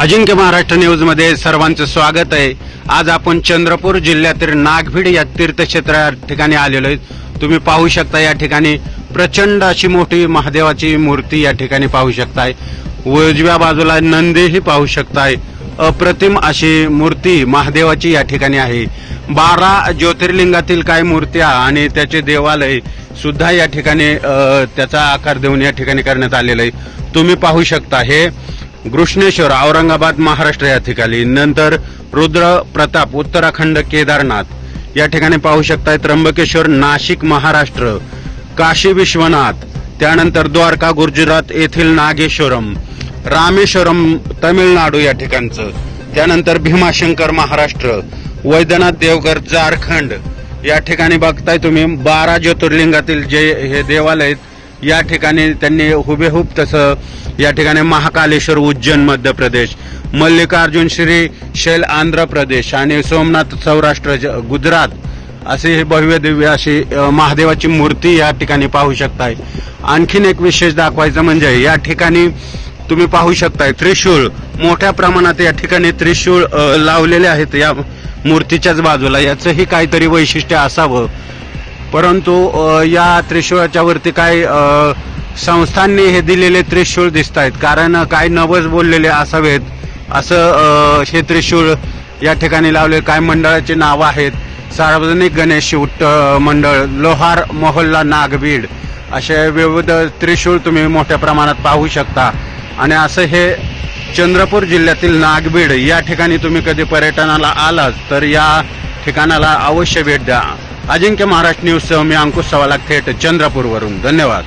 अजिंक्य महाराष्ट्र न्यूजमध्ये सर्वांचं स्वागत आहे. आज आपण चंद्रपूर जिल्ह्यातील नागभीड या तीर्थक्षेत्र या ठिकाणी आलेलो आहे. तुम्ही पाहू शकता या ठिकाणी प्रचंड अशी मोठी महादेवाची मूर्ती या ठिकाणी पाहू शकताय. उजव्या बाजूला नंदीही पाहू शकताय. अप्रतिम अशी मूर्ती महादेवाची या ठिकाणी आहे. बारा ज्योतिर्लिंगातील काही मूर्त्या आणि त्याचे देवालय सुद्धा या ठिकाणी त्याचा आकार देऊन या ठिकाणी करण्यात आलेलं आहे. तुम्ही पाहू शकता हे घृष्णेश्वर औरंगाबाद महाराष्ट्र या ठिकाणी. नंतर रुद्र प्रताप उत्तराखंड केदारनाथ. या ठिकाणी पाहू शकताय त्र्यंबकेश्वर नाशिक महाराष्ट्र. काशी विश्वनाथ. त्यानंतर द्वारका गुजरात येथील नागेश्वरम. रामेश्वरम तमिळनाडू या ठिकाणचं. त्यानंतर भीमाशंकर महाराष्ट्र. वैद्यनाथ देवघर झारखंड. या ठिकाणी बघताय तुम्ही बारा ज्योतिर्लिंगातील जे हे देवालय आहेत या ठिकाणी त्यांनी हुबेहूब तसं या ठिकाणी महाकालेश्वर उज्जैन मध्य प्रदेश मल्लिकार्जुन श्री शैल आंध्र प्रदेश आणि सोमनाथ सौराष्ट्र ज- गुजरात असे हे भव्य दिव्य अशी महादेवाची मूर्ती या ठिकाणी पाहू शकताय. आणखीन एक विशेष दाखवायचं म्हणजे या ठिकाणी तुम्ही पाहू शकताय त्रिशूळ मोठ्या प्रमाणात या ठिकाणी त्रिशूळ लावलेले आहेत या मूर्तीच्याच बाजूला. याचंही काहीतरी वैशिष्ट्य असावं. परंतु या त्रिशूळाच्या वरती काय संस्थांनी हे दिलेले त्रिशूळ दिसत आहेत कारण काय नवस बोललेले असावेत. असं हे त्रिशूळ या ठिकाणी लावले काय मंडळाची नावं आहेत. सार्वजनिक गणेश उट्ट मंडळ लोहार मोहल्ला नागबीड असे विविध त्रिशूळ तुम्ही मोठ्या प्रमाणात पाहू शकता. आणि असं हे चंद्रपूर जिल्ह्यातील नागबीड या ठिकाणी तुम्ही कधी पर्यटनाला आलात तर या ठिकाणाला अवश्य भेट द्या. अजिंक्य महाराष्ट्र न्यूजसह मी अंकुश सवालाक थेट चंद्रपूरवरून. धन्यवाद.